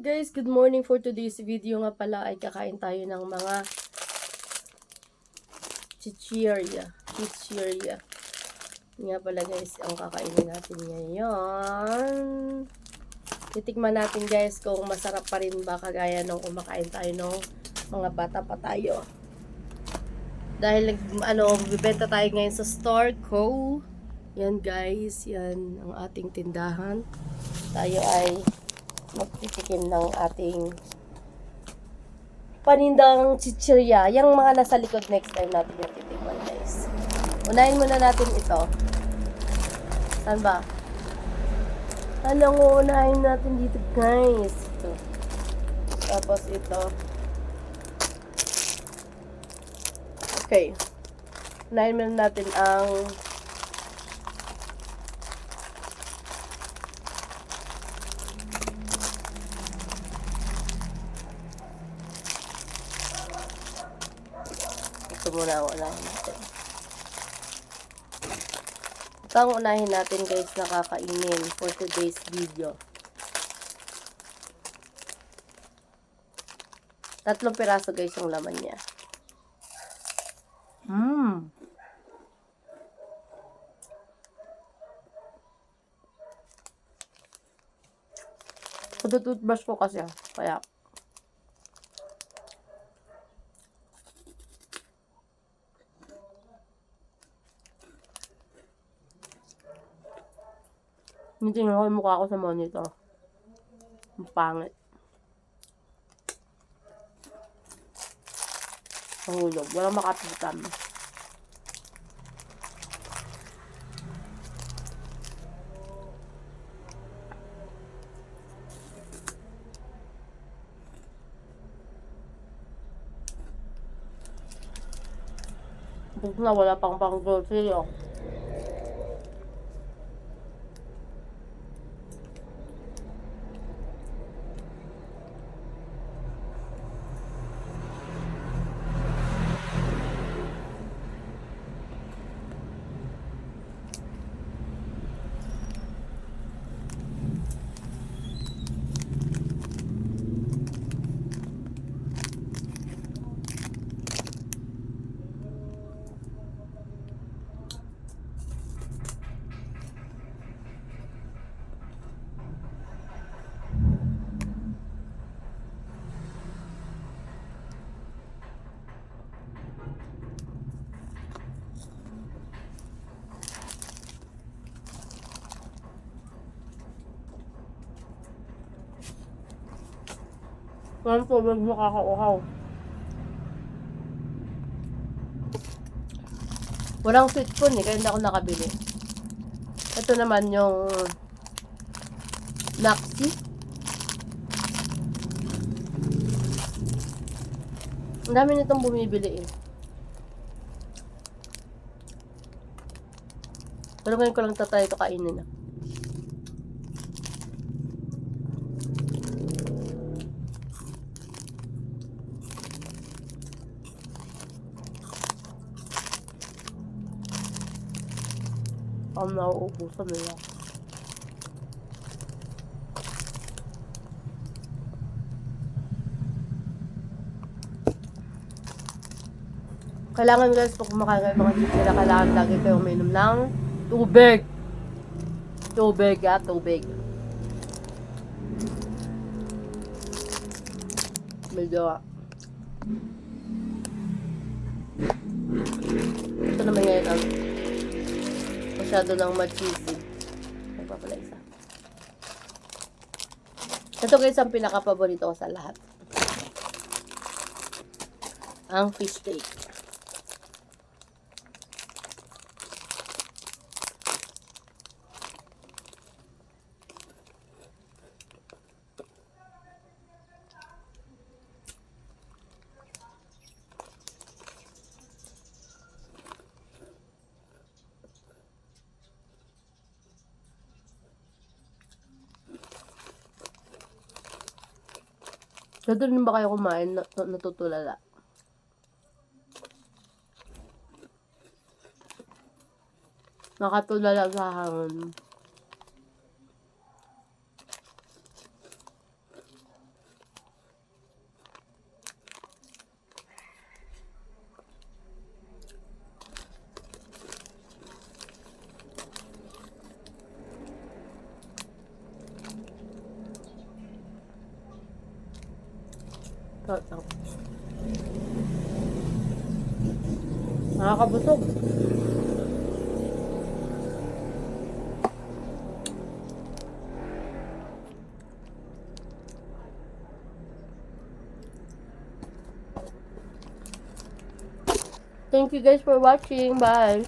guys, good morning for today's video nga pala ay kakain tayo ng mga chichirya. Chichirya. Nga pala guys, ang kakainin natin ngayon. Titikman natin guys kung masarap pa rin ba kagaya nung kumakain tayo nung mga bata pa tayo. Dahil ano, bibenta tayo ngayon sa store ko. Yan guys, yan ang ating tindahan. Tayo ay magtitikim ng ating panindang chichirya. Yung mga nasa likod next time natin yung titikman guys. Unahin muna natin ito. Saan ba? Ano nga unahin natin dito guys? Ito. Tapos ito. Okay. Unahin muna natin ang Ang unahin natin. Ito ang unahin natin guys na kakainin for today's video. Tatlong piraso guys yung laman niya. Mmm. Toothbrush ko kasi. Kaya Hindi ko yung mukha ko sa monitor. Ang pangit. Mahulog. Walang makapitan. Buk na wala pang pang grocery oh. Walang tubig makakauhaw. Walang sweet corn eh, kaya hindi ako nakabili. Ito naman yung Naxi. Ang dami nitong bumibili eh. Pero ngayon ko lang tatry ito kainin ah. Ang nauubusan nila. Kailangan guys, pag kumakain kayo mga chichira, kailangan lagi kayo uminom ng tubig. Tubig, ah, tubig. Medyo, ah. Ito naman ngayon ang masyado ng mag-cheesy. Ay pa pala isa. Ito guys ang pinaka-paborito ko sa lahat. Ang fish steak. So, doon ba kayo kumain na- natutulala? Nakatulala sa hangin. Nakakabusog. Thank you guys for watching. Bye.